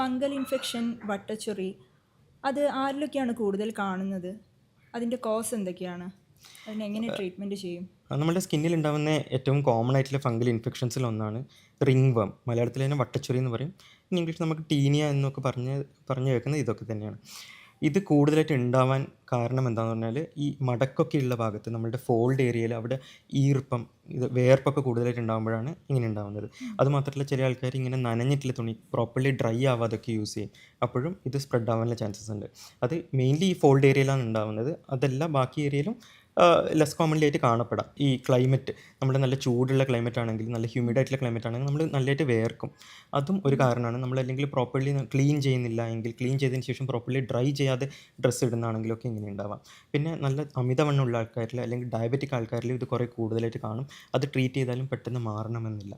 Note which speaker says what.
Speaker 1: Fungal infection വട്ടച്ചൊറി അത് ആരിലൊക്കെയാണ് കൂടുതൽ കാണുന്നത്? അതിന്റെ കോസ് എന്തൊക്കെയാണ്? അതിനെങ്ങനെ ട്രീറ്റ്മെന്റ് ചെയ്യും?
Speaker 2: നമ്മുടെ സ്കിന്നിൽ ഉണ്ടാകുന്ന ഏറ്റവും കോമൺ ആയിട്ടുള്ള ഫംഗൽ ഇൻഫെക്ഷൻസിൽ ഒന്നാണ് റിംഗ് വം മലയാളത്തിൽ തന്നെ വട്ടച്ചൊറി എന്ന് പറയും. ഇംഗ്ലീഷ് നമുക്ക് ടീനിയ എന്നൊക്കെ പറഞ്ഞ് പറഞ്ഞു വെക്കുന്നത് ഇതൊക്കെ തന്നെയാണ്. ഇത് കൂടുതലായിട്ട് ഉണ്ടാവാൻ കാരണം എന്താണെന്ന് പറഞ്ഞാൽ ഈ മടക്കൊക്കെ ഉള്ള ഭാഗത്ത് നമ്മുടെ ഫോൾഡ് ഏരിയയിൽ അവിടെ ഈർപ്പം ഇത് വേർപ്പൊക്കെ കൂടുതലായിട്ട് ഉണ്ടാകുമ്പോഴാണ് ഇങ്ങനെ ഉണ്ടാകുന്നത് അതുമാത്രമല്ല ചില ആൾക്കാർ ഇങ്ങനെ നനഞ്ഞിട്ടില്ല തുണി പ്രോപ്പർലി ഡ്രൈ ആവാതൊക്കെ യൂസ് ചെയ്യും. അപ്പോഴും ഇത് സ്പ്രെഡ് ആവാനുള്ള ചാൻസസ് ഉണ്ട്. അത് മെയിൻലി ഈ ഫോൾഡ് ഏരിയയിലാണ് ഉണ്ടാകുന്നത് അതല്ല ബാക്കി ഏരിയയിലും ലെസ് കോമൺലി ആയിട്ട് കാണപ്പെടാം. ഈ ക്ലൈമറ്റ് നമ്മുടെ നല്ല ചൂടുള്ള ക്ലൈമറ്റ് ആണെങ്കിൽ നല്ല ഹ്യൂമിഡ് ആയിട്ടുള്ള ക്ലൈമറ്റ് ആണെങ്കിൽ നമ്മൾ നല്ലതായിട്ട് വേർക്കും. അതും ഒരു കാരണമാണ്. നമ്മൾ അല്ലെങ്കിൽ പ്രോപ്പർലി ക്ലീൻ ചെയ്യുന്നില്ല എങ്കിൽ ക്ലീൻ ചെയ്തതിന് ശേഷം പ്രോപ്പർലി ഡ്രൈ ചെയ്യാതെ ഡ്രസ്സ് ഇടുന്നതാണെങ്കിലൊക്കെ ഇങ്ങനെ ഉണ്ടാവാം. പിന്നെ നല്ല അമിതവണ്ണമുള്ള ആൾക്കാരിൽ അല്ലെങ്കിൽ ഡയബറ്റിക് ആൾക്കാരിൽ ഇത് കുറേ കൂടുതലായിട്ട് കാണും. അത് ട്രീറ്റ് ചെയ്താലും പെട്ടെന്ന് മാറണമെന്നില്ല.